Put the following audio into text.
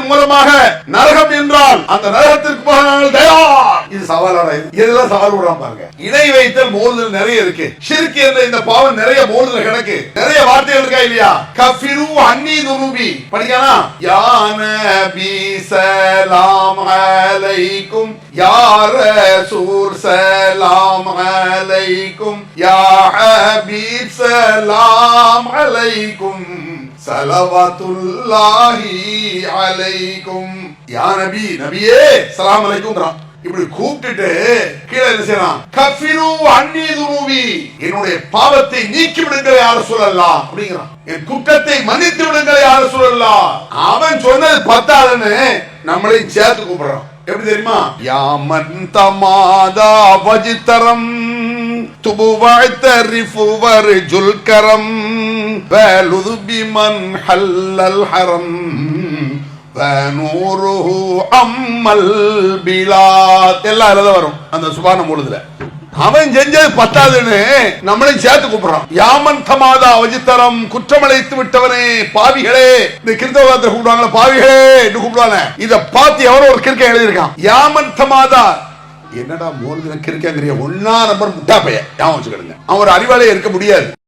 பாவத்தின் மூலமாக நரகம் என்றால் அந்த நரகத்திற்கு போக நாங்கள் தயார். இது சவாலான இது. இதெல்லாம் சவால் விடாம பாருங்க. இணை வைத்தல் மோதல் நிறைய இருக்கு. ஷிர்க் என்ற இந்த பாவம் நிறைய மோதல் கிடக்கு. நிறைய வார்த்தைகள் இருக்கா இல்லையா? கஃபிரு அன்னி துருபி. படிக்கானா? யா நபி சலாம் அலைக்கும். யா ரசூல் சலாம் அலைக்கும். யா ஹபீப் சலாம் அலைக்கும். சலவாத்துல்லாஹி அலைக்கும். யா நபி நபியே சலாம் அலைக்கும் இப்படி கூப்பிட்டுட்டு கீழே என்ன செய்யலாம் கஃபிரு அன்னி துருவி என்னுடைய பாவத்தை நீக்கி விடுங்கள் யார சொல்லலாம் அப்படிங்கிறான். என் குற்றத்தை மன்னித்து விடுங்கள் யார சொல்லலாம் அவன் சொன்னது பத்தாதுன்னு நம்மளையும் சேர்த்து கூப்பிடுறான். எப்படி தெரியுமா? யாமன் தமாதா வஜித்தரம் துபு வாழ்த்தரிஃபு வர்ஜுல் الكرم فلذ بمن ஹல்லல் ஹரம் فنوره அம்மல் البلاد எல்லாம் அதுல வரும் அந்த சுபான முழுதுல அவன் செஞ்சது பத்தாதுன்னு நம்மளையும் சேர்த்து கூப்பிடுறான். யாமன் தமாதா அவஜித்தரம் குற்றமழைத்து விட்டவனே பாவிகளே. இந்த கிறிஸ்தவத்தில் கூப்பிடுவாங்களே பாவிகளே என்று கூப்பிடுவாங்க இதை பார்த்து எவரோ ஒரு கிருக்க எழுதியிருக்கான். யாமன் தமாதா என்னடா மூணு கிறுக்கங்கிறிய? ஒன்னா நம்பர் முட்டா பையன் ஞாபகம் வச்சுக்கிடுங்க. அவன் ஒரு இருக்க முடியாது.